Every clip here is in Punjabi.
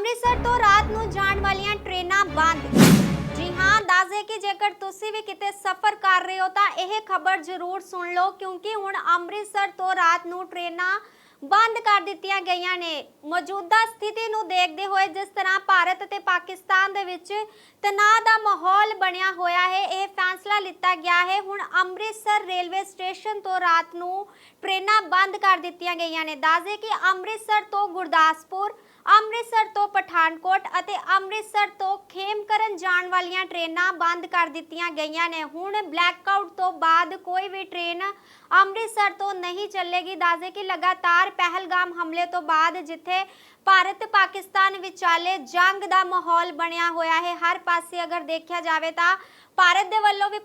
ਅੰਮ੍ਰਿਤਸਰ ਤੋਂ ਰਾਤ ਨੂੰ ਜਾਣ ਵਾਲੀਆਂ ਟ੍ਰੇਨਾਂ ਬੰਦ। ਜੀ ਹਾਂ ਦੱਸਦੇ ਕਿ ਜੇਕਰ ਤੁਸੀਂ ਵੀ ਕਿਤੇ ਸਫ਼ਰ ਕਰ ਰਹੇ ਹੋ, ਤਾਂ ਇਹ ਖਬਰ ਜ਼ਰੂਰ ਸੁਣ ਲਓ, ਕਿਉਂਕਿ ਹੁਣ ਅੰਮ੍ਰਿਤਸਰ ਤੋਂ ਰਾਤ ਨੂੰ ਟ੍ਰੇਨਾਂ ਬੰਦ ਕਰ ਦਿੱਤੀਆਂ ਗਈਆਂ ਨੇ। ਮੌਜੂਦਾ ਸਥਿਤੀ ਨੂੰ ਦੇਖਦੇ ਹੋਏ ਜਿਸ ਤਰ੍ਹਾਂ ਭਾਰਤ ਅਤੇ ਪਾਕਿਸਤਾਨ ਦੇ ਵਿੱਚ ਤਣਾਅ ਦਾ ਮਾਹੌਲ ਬਣਿਆ ਹੋਇਆ ਹੈ, ਇਹ ਫੈਸਲਾ ਲਿੱਤਾ ਗਿਆ ਹੈ। ਹੁਣ ਅੰਮ੍ਰਿਤਸਰ ਰੇਲਵੇ ਸਟੇਸ਼ਨ ਤੋਂ ਰਾਤ ਨੂੰ ਟ੍ਰੇਨਾਂ ਬੰਦ ਕਰ ਦਿੱਤੀਆਂ ਗਈਆਂ ਨੇ। ਦੱਸਦੇ ਕਿ ਅੰਮ੍ਰਿਤਸਰ ਤੋਂ ਗੁਰਦਾਸਪੁਰ ਅੰਮ੍ਰਿਤਸਰ ਤੋਂ ਪਠਾਨਕੋਟ ਅਤੇ ਅੰਮ੍ਰਿਤਸਰ ਤੋਂ ਖੇਮਕਰਨ ਜਾਣ ਵਾਲੀਆਂ ਟ੍ਰੇਨਾਂ ਬੰਦ ਕਰ ਦਿੱਤੀਆਂ ਗਈਆਂ ਨੇ। ਹੁਣ ਬਲੈਕਆਊਟ ਤੋਂ ਬਾਅਦ ਕੋਈ ਵੀ ਟ੍ਰੇਨ ਅੰਮ੍ਰਿਤਸਰ ਤੋਂ ਨਹੀਂ ਚੱਲੇਗੀ। ਦੱਸਦੇ ਕਿ ਲਗਾਤਾਰ ਪਹਿਲਗਾਮ ਹਮਲੇ ਤੋਂ ਬਾਅਦ ਜਿੱਥੇ ਭਾਰਤ ਪਾਕਿਸਤਾਨ ਵਿਚਾਲੇ ਜੰਗ ਦਾ ਮਾਹੌਲ ਬਣਿਆ ਹੋਇਆ ਹੈ, ਹਰ ਪਾਸੇ ਅਗਰ ਦੇਖਿਆ ਜਾਵੇ ਤਾਂ ਭਾਰਤ ਦੇ ਵੱਲੋਂ ਵੀ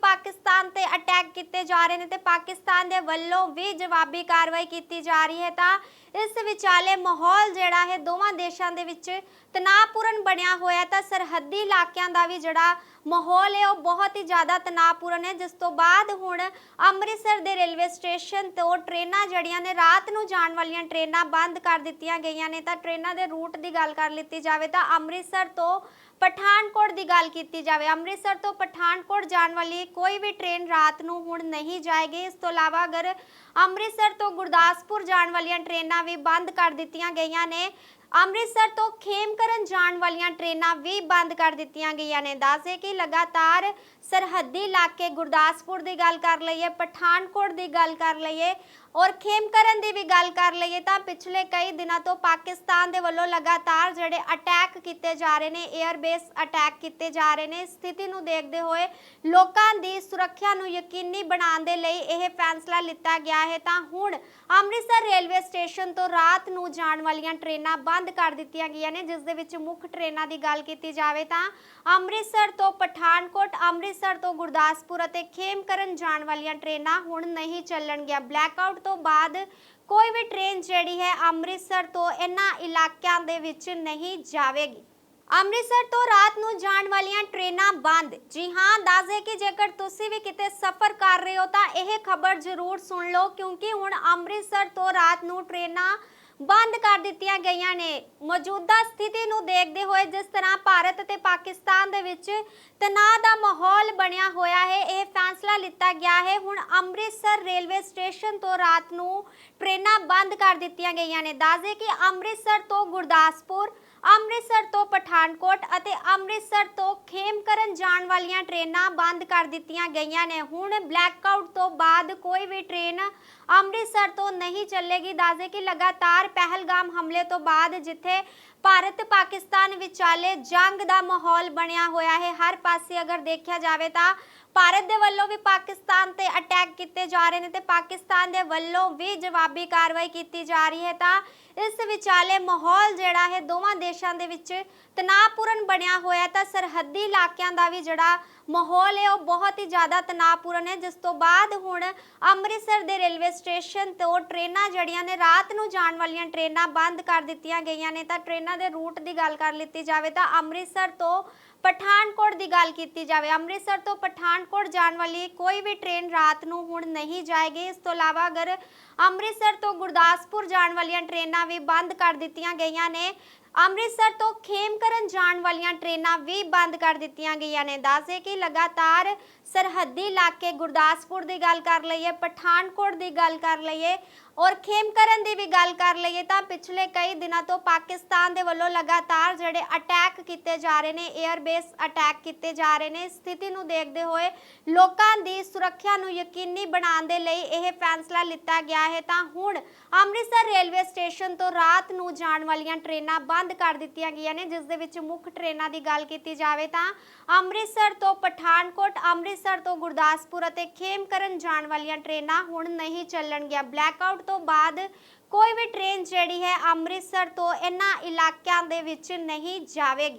ਕੀਤੇ ਜਾ ਰਹੇ ਨੇ ਤੇ ਪਾਕਿਸਤਾਨ ਦੇ ਵੱਲੋਂ ਵੀ ਜਵਾਬੀ ਕਾਰਵਾਈ ਕੀਤੀ ਜਾ ਰਹੀ ਹੈ ਤਾਂ ਇਸ ਵਿਚਾਲੇ ਮਾਹੌਲ ਜਿਹੜਾ ਹੈ ਦੋਵਾਂ ਦੇਸ਼ਾਂ ਦੇ ਵਿੱਚ ਤਣਾਅਪੂਰਨ ਬਣਿਆ ਹੋਇਆ ਤਾਂ ਸਰਹੱਦੀ ਇਲਾਕਿਆਂ ਦਾ ਵੀ ਜਿਹੜਾ ਮਾਹੌਲ ਹੈ ਉਹ ਬਹੁਤ ਹੀ ਜ਼ਿਆਦਾ ਤਣਾਅਪੂਰਨ ਹੈ, ਜਿਸ ਤੋਂ ਬਾਅਦ ਹੁਣ ਅੰਮ੍ਰਿਤਸਰ ਦੇ ਰੇਲਵੇ ਸਟੇਸ਼ਨ ਤੋਂ ਟ੍ਰੇਨਾਂ ਜਿਹੜੀਆਂ ਨੇ ਰਾਤ ਨੂੰ ਜਾਣ ਵਾਲੀਆਂ ਟ੍ਰੇਨਾਂ ਬੰਦ ਕਰ ਦਿੱਤੀਆਂ ਗਈਆਂ ਨੇ ਤਾਂ ਟ੍ਰੇਨਾਂ ਦੇ ਰੂਟ ਦੀ ਗੱਲ ਕਰ ਲਿੱਤੀ ਜਾਵੇ ਤਾਂ ਅੰਮ੍ਰਿਤਸਰ ਤੋਂ ਪਠਾਨਕੋਟ ਦੀ ਗੱਲ ਕੀਤੀ ਜਾਵੇ, ਅੰਮ੍ਰਿਤਸਰ ਤੋਂ ਪਠਾਨਕੋਟ ਜਾਣ ਵਾਲੀ ਕੋਈ ਵੀ ਟ੍ਰੇਨ ਰਾਤ ਨੂੰ ਹੁਣ ਨਹੀਂ ਜਾਏਗੀ। ਇਸ ਤੋਂ ਇਲਾਵਾ ਅਗਰ ਅੰਮ੍ਰਿਤਸਰ ਤੋਂ ਗੁਰਦਾਸਪੁਰ ਜਾਣ ਵਾਲੀਆਂ ਟ੍ਰੇਨਾਂ ਵੀ ਬੰਦ ਕਰ ਦਿੱਤੀਆਂ ਗਈਆਂ ਨੇ, ਅੰਮ੍ਰਿਤਸਰ ਤੋਂ ਖੇਮਕਰਨ ਜਾਣ ਵਾਲੀਆਂ ਟ੍ਰੇਨਾਂ ਵੀ ਬੰਦ ਕਰ ਦਿੱਤੀਆਂ ਗਈਆਂ ਨੇ। ਦੱਸੇ ਕਿ ਲਗਾਤਾਰ ਸਰਹੱਦੀ ਇਲਾਕੇ ਗੁਰਦਾਸਪੁਰ ਦੀ ਗੱਲ ਕਰ ਲਈਏ, ਪਠਾਨਕੋਟ ਦੀ ਗੱਲ ਕਰ ਲਈਏ ਔਰ ਖੇਮਕਰਨ ਦੀ ਵੀ ਗੱਲ ਕਰ ਲਈਏ ਤਾਂ ਪਿਛਲੇ ਕਈ ਦਿਨਾਂ ਤੋਂ ਪਾਕਿਸਤਾਨ ਦੇ ਵੱਲੋਂ ਲਗਾਤਾਰ ਜਿਹੜੇ ਅਟੈਕ ਕੀਤੇ ਜਾ ਰਹੇ ਨੇ 에ਅਰ ਬੇਸ ਅਟੈਕ ਕੀਤੇ ਜਾ ਰਹੇ ਨੇ, ਸਥਿਤੀ ਨੂੰ ਦੇਖਦੇ ਹੋਏ ਲੋਕਾਂ ਦੀ ਸੁਰੱਖਿਆ ਨੂੰ ਯਕੀਨੀ ਬਣਾਉਣ ਦੇ ਲਈ ਇਹ ਫੈਸਲਾ ਲਿੱਤਾ ਗਿਆ ਹੈ। ਤਾਂ ਹੁਣ ਅੰਮ੍ਰਿਤਸਰ ਰੇਲਵੇ ਸਟੇਸ਼ਨ ਤੋਂ ਰਾਤ ਨੂੰ ਜਾਣ ਵਾਲੀਆਂ ਟ੍ਰੇਨਾਂ ਬੰਦ ਕਰ ਦਿੱਤੀਆਂ ਗਈਆਂ ਨੇ, ਜਿਸ ਦੇ ਵਿੱਚ ਮੁੱਖ ਟ੍ਰੇਨਾਂ ਦੀ ਗੱਲ ਕੀਤੀ ਜਾਵੇ ਤਾਂ ਅੰਮ੍ਰਿਤਸਰ ਤੋਂ ਪਠਾਨਕੋਟ, ਅੰਮ੍ਰਿਤਸਰ ਤੋਂ ਗੁਰਦਾਸਪੁਰ ਅਤੇ ਖੇਮਕਰਨ ਜਾਣ ਵਾਲੀਆਂ ਟ੍ਰੇਨਾਂ ਹੁਣ ਨਹੀਂ ਚੱਲਣਗੀਆਂ। ਬਲੈਕਆਊਟ ਤੋਂ ਬਾਅਦ ਕੋਈ ਵੀ ਟ੍ਰੇਨ ਜਿਹੜੀ ਹੈ ਅੰਮ੍ਰਿਤਸਰ ਤੋਂ ਇਹਨਾਂ ਇਲਾਕਿਆਂ ਦੇ ਵਿੱਚ ਨਹੀਂ ਜਾਵੇਗੀ। ਅੰਮ੍ਰਿਤਸਰ ਤੋਂ ਰਾਤ ਨੂੰ ਜਾਣ ਵਾਲੀਆਂ ਟ੍ਰੇਨਾਂ ਬੰਦ। ਜੀ ਹਾਂ ਦੱਸਦੇ ਕਿ ਜੇਕਰ ਤੁਸੀਂ ਵੀ ਕਿਤੇ ਸਫ਼ਰ ਕਰ ਰਹੇ ਹੋ ਤਾਂ ਇਹ ਖਬਰ ਜ਼ਰੂਰ ਸੁਣ ਲਓ ਕਿਉਂਕਿ ਹੁਣ ਅੰਮ੍ਰਿਤਸਰ ਤੋਂ ਰਾਤ ਨੂੰ ਟ੍ਰੇਨਾਂ ਬੰਦ ਕਰ ਦਿੱਤੀਆਂ ਗਈਆਂ ਨੇ। ਮੌਜੂਦਾ ਸਥਿਤੀ ਨੂੰ ਦੇਖਦੇ ਹੋਏ ਜਿਸ ਤਰ੍ਹਾਂ ਭਾਰਤ ਅਤੇ ਪਾਕਿਸਤਾਨ ਦੇ ਵਿੱਚ ਤਣਾਅ ਦਾ ਮਾਹੌਲ ਬਣਿਆ ਹੋਇਆ ਹੈ, ਇਹ ਫੈਸਲਾ ਲਿੱਤਾ ਗਿਆ ਹੈ। ਹੁਣ ਅੰਮ੍ਰਿਤਸਰ ਰੇਲਵੇ ਸਟੇਸ਼ਨ ਤੋਂ ਰਾਤ ਨੂੰ ਟ੍ਰੇਨਾਂ ਬੰਦ ਕਰ ਦਿੱਤੀਆਂ ਗਈਆਂ ਨੇ। ਦੱਸਦੇ ਕਿ ਅੰਮ੍ਰਿਤਸਰ ਤੋਂ ਗੁਰਦਾਸਪੁਰ ਅੰਮ੍ਰਿਤਸਰ ਤੋਂ ਪਠਾਨਕੋਟ ਅਤੇ ਅੰਮ੍ਰਿਤਸਰ ਤੋਂ ਖੇਮਕਰਨ ਜਾਣ ਵਾਲੀਆਂ ਟ੍ਰੇਨਾਂ ਬੰਦ ਕਰ ਦਿੱਤੀਆਂ ਗਈਆਂ ਨੇ। ਹੁਣ ਬਲੈਕਆਊਟ ਤੋਂ ਬਾਅਦ ਕੋਈ ਵੀ ਟ੍ਰੇਨ ਅੰਮ੍ਰਿਤਸਰ ਤੋਂ ਨਹੀਂ ਚੱਲੇਗੀ। ਦੱਸਦੇ ਕਿ ਲਗਾਤਾਰ ਪਹਿਲਗਾਮ ਹਮਲੇ ਤੋਂ ਬਾਅਦ ਜਿੱਥੇ ਭਾਰਤ ਪਾਕਿਸਤਾਨ ਵਿਚਾਲੇ ਜੰਗ ਦਾ ਮਾਹੌਲ ਬਣਿਆ ਹੋਇਆ ਹੈ, ਹਰ ਪਾਸੇ ਅਗਰ ਦੇਖਿਆ ਜਾਵੇ ਤਾਂ ਭਾਰਤ ਦੇ ਵੱਲੋਂ ਵੀ ਪਾਕਿਸਤਾਨ ਤੇ ਅਟੈਕ ਕੀਤੇ ਜਾ ਰਹੇ ਨੇ ਤੇ ਪਾਕਿਸਤਾਨ ਦੇ ਵੱਲੋਂ ਵੀ ਜਵਾਬੀ ਕਾਰਵਾਈ ਕੀਤੀ ਜਾ ਰਹੀ ਹੈ ਤਾਂ ਇਸ ਵਿਚਾਲੇ ਮਾਹੌਲ ਜਿਹੜਾ ਹੈ ਦੋਵਾਂ ਦੇਸ਼ਾਂ ਦੇ ਵਿੱਚ ਤਣਾਅਪੂਰਨ ਬਣਿਆ ਹੋਇਆ ਤਾਂ ਸਰਹੱਦੀ ਇਲਾਕਿਆਂ ਦਾ ਵੀ ਜਿਹੜਾ ਮਾਹੌਲ ਹੈ ਉਹ ਬਹੁਤ ਹੀ ਜ਼ਿਆਦਾ ਤਣਾਅਪੂਰਨ ਹੈ, ਜਿਸ ਤੋਂ ਬਾਅਦ ਹੁਣ ਅੰਮ੍ਰਿਤਸਰ ਦੇ ਰੇਲਵੇ ਸਟੇਸ਼ਨ ਤੋਂ ਟ੍ਰੇਨਾਂ ਜਿਹੜੀਆਂ ਨੇ ਰਾਤ ਨੂੰ ਜਾਣ ਵਾਲੀਆਂ ਟ੍ਰੇਨਾਂ ਬੰਦ ਕਰ ਦਿੱਤੀਆਂ ਗਈਆਂ ਨੇ ਤਾਂ ਟ੍ਰੇਨਾਂ ਦੇ ਰੂਟ ਦੀ ਗੱਲ ਕਰ ਲਿੱਤੀ ਜਾਵੇ ਤਾਂ ਅੰਮ੍ਰਿਤਸਰ ਤੋਂ ਪਠਾਨਕੋਟ ਦੀ ਗੱਲ ਕੀਤੀ ਜਾਵੇ, ਅੰਮ੍ਰਿਤਸਰ ਤੋਂ ਪਠਾਨਕੋਟ ਜਾਣ ਵਾਲੀ ਕੋਈ ਵੀ ਟ੍ਰੇਨ ਰਾਤ ਨੂੰ ਹੁਣ ਨਹੀਂ ਜਾਏਗੀ। ਇਸ ਤੋਂ ਇਲਾਵਾ ਅਗਰ ਅੰਮ੍ਰਿਤਸਰ ਤੋਂ ਗੁਰਦਾਸਪੁਰ ਜਾਣ ਵਾਲੀਆਂ ਟ੍ਰੇਨਾਂ ਵੀ ਬੰਦ ਕਰ ਦਿੱਤੀਆਂ ਗਈਆਂ ਨੇ, ਅੰਮ੍ਰਿਤਸਰ ਤੋਂ ਖੇਮਕਰਨ ਜਾਣ ਵਾਲੀਆਂ ਟ੍ਰੇਨਾਂ ਵੀ ਬੰਦ ਕਰ ਦਿੱਤੀਆਂ ਗਈਆਂ ਨੇ। ਦੱਸੇ ਕਿ ਲਗਾਤਾਰ ਸਰਹੱਦੀ ਇਲਾਕੇ ਗੁਰਦਾਸਪੁਰ ਦੀ ਗੱਲ ਕਰ ਲਈਏ, ਪਠਾਨਕੋਟ ਦੀ ਗੱਲ ਕਰ ਲਈਏ ਔਰ ਖੇਮਕਰਨ ਦੀ ਵੀ ਗੱਲ ਕਰ ਲਈਏ ਤਾਂ ਪਿਛਲੇ ਕਈ ਦਿਨਾਂ ਤੋਂ ਪਾਕਿਸਤਾਨ ਦੇ ਵੱਲੋਂ ਲਗਾਤਾਰ ਜਿਹੜੇ ਅਟੈਕ ਕੀਤੇ ਜਾ ਰਹੇ ਨੇ 에ਅਰ ਬੇਸ ਅਟੈਕ ਕੀਤੇ ਜਾ ਰਹੇ ਨੇ, ਸਥਿਤੀ ਨੂੰ ਦੇਖਦੇ ਹੋਏ ਲੋਕਾਂ ਦੀ ਸੁਰੱਖਿਆ ਨੂੰ ਯਕੀਨੀ ਬਣਾਉਣ ਦੇ ਲਈ ਇਹ ਫੈਸਲਾ ਲਿੱਤਾ ਗਿਆ ਹੈ। ਤਾਂ ਹੁਣ ਅੰਮ੍ਰਿਤਸਰ ਰੇਲਵੇ ਸਟੇਸ਼ਨ ਤੋਂ ਰਾਤ ਨੂੰ ਜਾਣ ਵਾਲੀਆਂ ਟ੍ਰੇਨਾਂ ਬੰਦ ਕਰ ਦਿੱਤੀਆਂ ਗਈਆਂ ਨੇ, ਜਿਸ ਦੇ ਵਿੱਚ ਮੁੱਖ ਟ੍ਰੇਨਾਂ ਦੀ ਗੱਲ ਕੀਤੀ ਜਾਵੇ ਤਾਂ ਅੰਮ੍ਰਿਤਸਰ ਤੋਂ ਪਠਾਨਕੋਟ, ਅੰਮ੍ਰਿਤਸਰ ਤੋਂ ਗੁਰਦਾਸਪੁਰ ਅਤੇ ਖੇਮਕਰਨ ਜਾਣ ਵਾਲੀਆਂ ਟ੍ਰੇਨਾਂ ਹੁਣ ਨਹੀਂ ਚੱਲਣਗੀਆਂ। ਬਲੈਕਆਊਟ ਤੋਂ ਬਾਅਦ ਕੋਈ ਵੀ ਟ੍ਰੇਨ ਜਿਹੜੀ ਹੈ ਅੰਮ੍ਰਿਤਸਰ ਤੋਂ ਇਹਨਾਂ ਇਲਾਕਿਆਂ ਦੇ ਵਿੱਚ ਨਹੀਂ ਜਾਵੇਗੀ।